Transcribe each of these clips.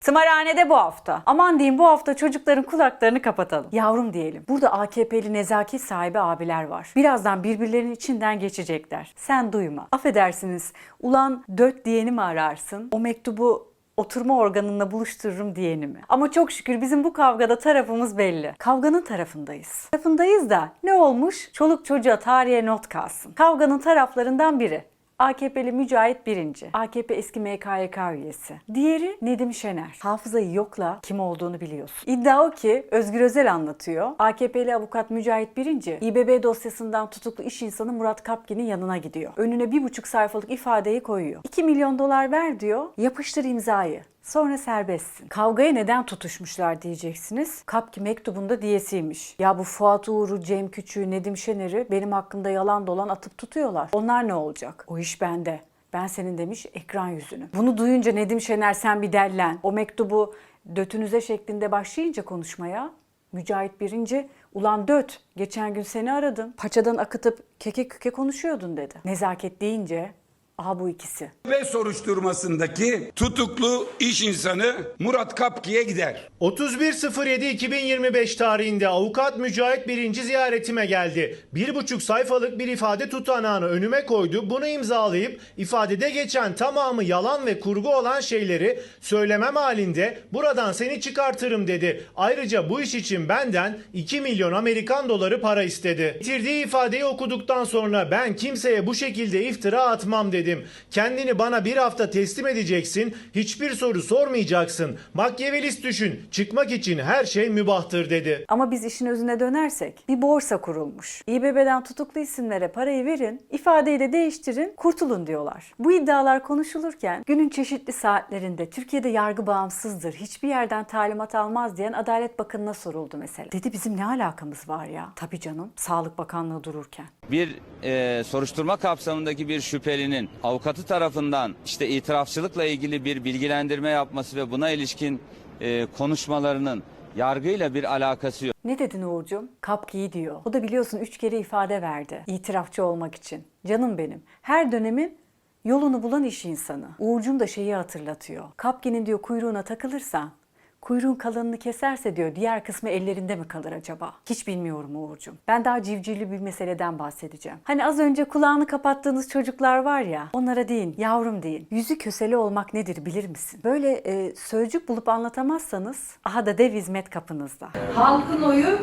Tımarhanede bu hafta. Aman diyeyim bu hafta çocukların kulaklarını kapatalım. Yavrum diyelim. Burada AKP'li nezaket sahibi abiler var. Birazdan birbirlerinin içinden geçecekler. Sen duyma. Affedersiniz. Ulan dört diyeni mi ararsın? O mektubu oturma organında buluştururum diyeni mi? Ama çok şükür bizim bu kavgada tarafımız belli. Kavganın tarafındayız. Tarafındayız da ne olmuş? Çoluk çocuğa tarihe not kalsın. Kavganın taraflarından biri. AKP'li Mücahit birinci. AKP eski MKYK üyesi. Diğeri Nedim Şener. Hafızayı yokla kim olduğunu biliyorsun. İddia o ki Özgür Özel anlatıyor. AKP'li avukat Mücahit birinci İBB dosyasından tutuklu iş insanı Murat Kapkin'in yanına gidiyor. Önüne bir buçuk sayfalık ifadeyi koyuyor. 2 milyon dolar ver diyor. Yapıştır imzayı. Sonra serbestsin. Kavgaya neden tutuşmuşlar diyeceksiniz. Kapki mektubunda diyesiymiş. Ya bu Fuat Uğur'u, Cem Küçük'ü, Nedim Şener'i benim hakkında yalan dolan atıp tutuyorlar. Onlar ne olacak? O iş bende. Ben senin demiş ekran yüzünü. Bunu duyunca Nedim Şener sen bir dellen. O mektubu dötünüze şeklinde başlayınca konuşmaya Mücahit birinci ulan döt geçen gün seni aradım. Paçadan akıtıp keke küke konuşuyordun dedi. Nezaket deyince aha bu ikisi. ve soruşturmasındaki tutuklu iş insanı Murat Kapki'ye gider. 31.07.2025 tarihinde avukat Mücahit birinci ziyaretime geldi. Bir buçuk sayfalık bir ifade tutanağını önüme koydu. Bunu imzalayıp ifadede geçen tamamı yalan ve kurgu olan şeyleri söylemem halinde buradan seni çıkartırım dedi. Ayrıca bu iş için benden 2 milyon Amerikan doları para istedi. Bitirdiği ifadeyi okuduktan sonra ben kimseye bu şekilde iftira atmam dedim. Kendini bana bir hafta teslim edeceksin. Hiçbir soru sormayacaksın. Makyavelist düşün. Çıkmak için her şey mübahtır dedi. Ama biz işin özüne dönersek bir borsa kurulmuş. İBB'den tutuklu isimlere parayı verin, ifadeyi de değiştirin, kurtulun diyorlar. Bu iddialar konuşulurken günün çeşitli saatlerinde Türkiye'de yargı bağımsızdır, hiçbir yerden talimat almaz diyen Adalet Bakanı'na soruldu mesela. Dedi bizim ne alakamız var ya? Tabii canım, Sağlık Bakanlığı dururken. bir e, soruşturma kapsamındaki bir şüphelinin avukatı tarafından işte itirafçılıkla ilgili bir bilgilendirme yapması ve buna ilişkin e, konuşmalarının yargıyla bir alakası yok. Ne dedin Uğurcuğum? Kapki'yi diyor. O da biliyorsun üç kere ifade verdi. İtirafçı olmak için. Canım benim. Her dönemin yolunu bulan iş insanı. Uğurcuğum da şeyi hatırlatıyor. Kapki'nin diyor kuyruğuna takılırsan Kuyruğun kalanını keserse diyor diğer kısmı ellerinde mi kalır acaba? Hiç bilmiyorum Uğurcuğum. Ben daha civcivli bir meseleden bahsedeceğim. Hani az önce kulağını kapattığınız çocuklar var ya onlara deyin yavrum deyin. Yüzü köseli olmak nedir bilir misin? Böyle e, sözcük bulup anlatamazsanız aha da dev hizmet kapınızda. Halkın oyu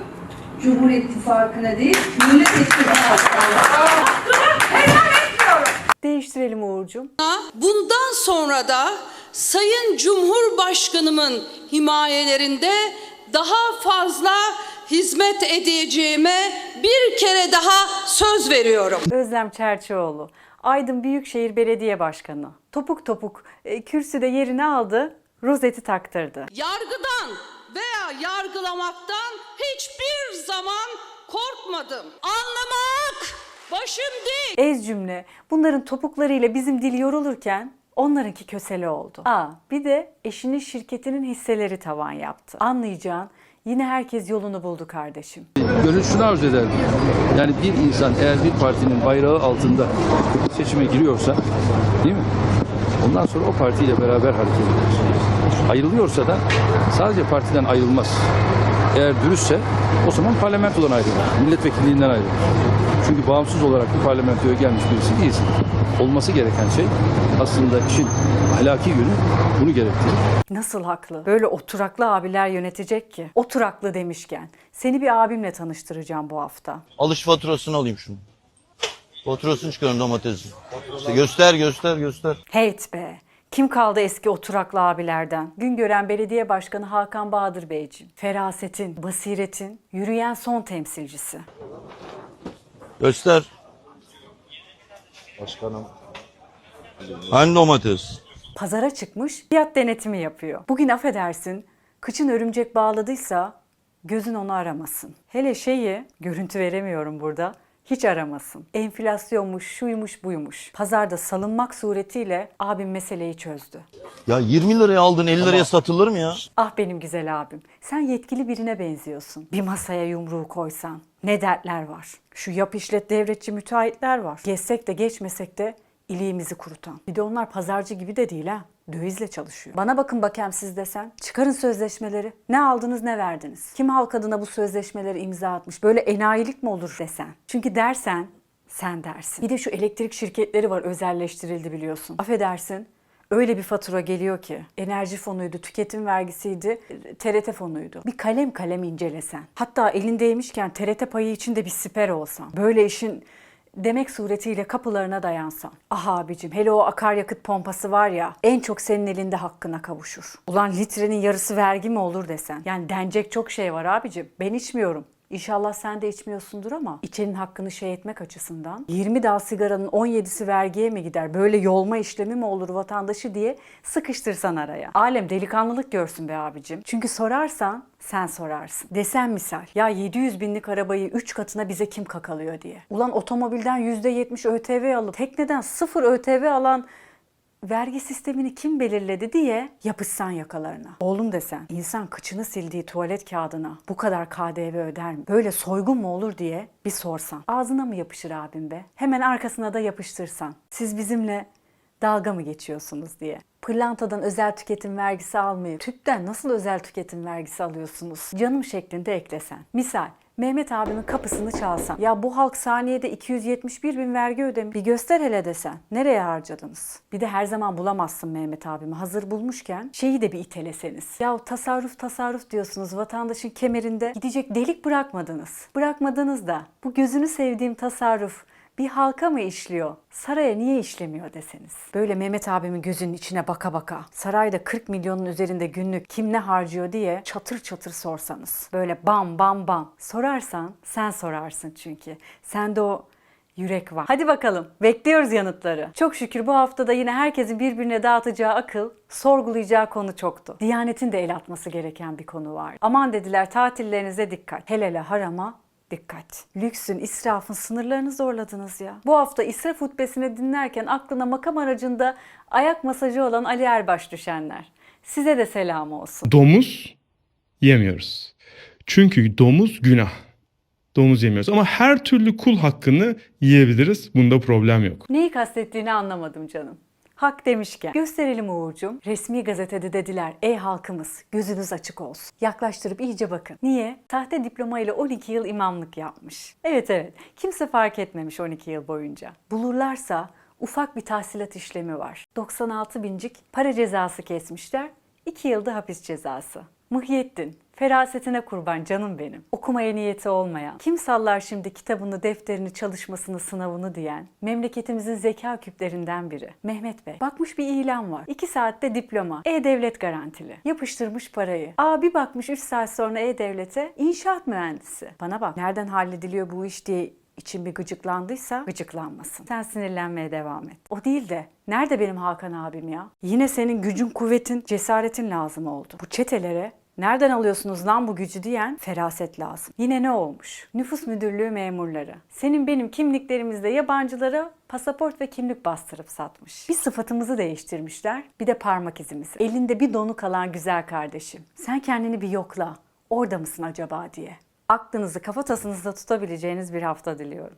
Cumhur İttifakı'na değil, Millet İttifakı'na. Değiştirelim Uğurcuğum. Bundan sonra da Sayın Cumhurbaşkanımın himayelerinde daha fazla hizmet edeceğime bir kere daha söz veriyorum. Özlem Çerçioğlu, Aydın Büyükşehir Belediye Başkanı. Topuk topuk e, kürsüde yerini aldı, rozeti taktırdı. Yargıdan veya yargılamaktan hiçbir zaman korkmadım. Anlamak başım değil. Ez cümle. Bunların topuklarıyla bizim dil yorulurken onlarınki kösele oldu. Aa, bir de eşinin şirketinin hisseleri tavan yaptı. Anlayacağın yine herkes yolunu buldu kardeşim. Gönül şunu arzu ederdi. Yani bir insan eğer bir partinin bayrağı altında seçime giriyorsa değil mi? Ondan sonra o partiyle beraber hareket eder. Ayrılıyorsa da sadece partiden ayrılmaz. Eğer dürüstse o zaman parlamentodan ayrılır. Milletvekilliğinden ayrılır. Çünkü bağımsız olarak bir parlamentoya gelmiş birisi değilsin. Olması gereken şey aslında işin ahlaki yönü bunu gerektirir. Nasıl haklı? Böyle oturaklı abiler yönetecek ki. Oturaklı demişken seni bir abimle tanıştıracağım bu hafta. Alış faturasını alayım şunu. Faturasını çıkarın domatesin. İşte göster göster göster. Heyt be! Kim kaldı eski oturaklı abilerden? Güngören Belediye Başkanı Hakan Bahadır Beyciğim. Ferasetin, basiretin, yürüyen son temsilcisi. Göster. Başkanım. Hani domates? Pazara çıkmış, fiyat denetimi yapıyor. Bugün affedersin, kıçın örümcek bağladıysa gözün onu aramasın. Hele şeyi, görüntü veremiyorum burada, hiç aramasın. Enflasyonmuş, şuymuş, buymuş. Pazarda salınmak suretiyle abim meseleyi çözdü. Ya 20 liraya aldın 50 liraya satılır mı ya? Ah benim güzel abim, sen yetkili birine benziyorsun. Bir masaya yumruğu koysan ne dertler var. Şu yap işlet devletçi müteahhitler var. Geçsek de geçmesek de iliğimizi kurutan. Bir de onlar pazarcı gibi de değil ha. Dövizle çalışıyor. Bana bakın bakayım siz desen. Çıkarın sözleşmeleri. Ne aldınız ne verdiniz? Kim halk adına bu sözleşmeleri imza atmış? Böyle enayilik mi olur desen? Çünkü dersen sen dersin. Bir de şu elektrik şirketleri var özelleştirildi biliyorsun. Affedersin. Öyle bir fatura geliyor ki enerji fonuydu, tüketim vergisiydi, TRT fonuydu. Bir kalem kalem incelesen. Hatta elindeymişken TRT payı için de bir siper olsan. Böyle işin demek suretiyle kapılarına dayansan. Ah abicim hele o akaryakıt pompası var ya en çok senin elinde hakkına kavuşur. Ulan litrenin yarısı vergi mi olur desen. Yani denecek çok şey var abicim. Ben içmiyorum. İnşallah sen de içmiyorsundur ama içenin hakkını şey etmek açısından 20 dal sigaranın 17'si vergiye mi gider? Böyle yolma işlemi mi olur vatandaşı diye sıkıştırsan araya. Alem delikanlılık görsün be abicim. Çünkü sorarsan sen sorarsın. Desen misal ya 700 binlik arabayı 3 katına bize kim kakalıyor diye. Ulan otomobilden %70 ÖTV alıp tekneden sıfır ÖTV alan vergi sistemini kim belirledi diye yapışsan yakalarına. Oğlum desen insan kıçını sildiği tuvalet kağıdına bu kadar KDV öder mi? Böyle soygun mu olur diye bir sorsan. Ağzına mı yapışır abim be? Hemen arkasına da yapıştırsan. Siz bizimle dalga mı geçiyorsunuz diye. Pırlantadan özel tüketim vergisi almayıp tüpten nasıl özel tüketim vergisi alıyorsunuz? Canım şeklinde eklesen. Misal Mehmet abimin kapısını çalsan. Ya bu halk saniyede 271 bin vergi ödemiş. Bir göster hele desen. Nereye harcadınız? Bir de her zaman bulamazsın Mehmet abimi. Hazır bulmuşken şeyi de bir iteleseniz. Ya tasarruf tasarruf diyorsunuz. Vatandaşın kemerinde gidecek delik bırakmadınız. Bırakmadınız da bu gözünü sevdiğim tasarruf bir halka mı işliyor? Saraya niye işlemiyor deseniz. Böyle Mehmet abimin gözünün içine baka baka sarayda 40 milyonun üzerinde günlük kim ne harcıyor diye çatır çatır sorsanız. Böyle bam bam bam. Sorarsan sen sorarsın çünkü. Sende o yürek var. Hadi bakalım bekliyoruz yanıtları. Çok şükür bu haftada yine herkesin birbirine dağıtacağı akıl, sorgulayacağı konu çoktu. Diyanetin de el atması gereken bir konu var. Aman dediler tatillerinize dikkat. Hele hele harama Dikkat. Lüksün, israfın sınırlarını zorladınız ya. Bu hafta israf hutbesini dinlerken aklına makam aracında ayak masajı olan Ali Erbaş düşenler. Size de selam olsun. Domuz yemiyoruz. Çünkü domuz günah. Domuz yemiyoruz ama her türlü kul hakkını yiyebiliriz. Bunda problem yok. Neyi kastettiğini anlamadım canım. Hak demişken gösterelim Uğur'cum. Resmi gazetede dediler ey halkımız gözünüz açık olsun. Yaklaştırıp iyice bakın. Niye? Sahte diploma ile 12 yıl imamlık yapmış. Evet evet kimse fark etmemiş 12 yıl boyunca. Bulurlarsa ufak bir tahsilat işlemi var. 96 bincik para cezası kesmişler. 2 yılda hapis cezası. Muhyiddin, ferasetine kurban canım benim. Okumaya niyeti olmayan, kim sallar şimdi kitabını, defterini, çalışmasını, sınavını diyen, memleketimizin zeka küplerinden biri. Mehmet Bey, bakmış bir ilan var. 2 saatte diploma, E-Devlet garantili. Yapıştırmış parayı. Aa bir bakmış 3 saat sonra E-Devlet'e inşaat mühendisi. Bana bak, nereden hallediliyor bu iş diye için bir gıcıklandıysa gıcıklanmasın. Sen sinirlenmeye devam et. O değil de nerede benim Hakan abim ya? Yine senin gücün, kuvvetin, cesaretin lazım oldu. Bu çetelere Nereden alıyorsunuz lan bu gücü diyen feraset lazım. Yine ne olmuş? Nüfus müdürlüğü memurları. Senin benim kimliklerimizde yabancılara pasaport ve kimlik bastırıp satmış. Bir sıfatımızı değiştirmişler, bir de parmak izimizi. Elinde bir donu kalan güzel kardeşim. Sen kendini bir yokla. Orada mısın acaba diye. Aklınızı kafatasınızda tutabileceğiniz bir hafta diliyorum.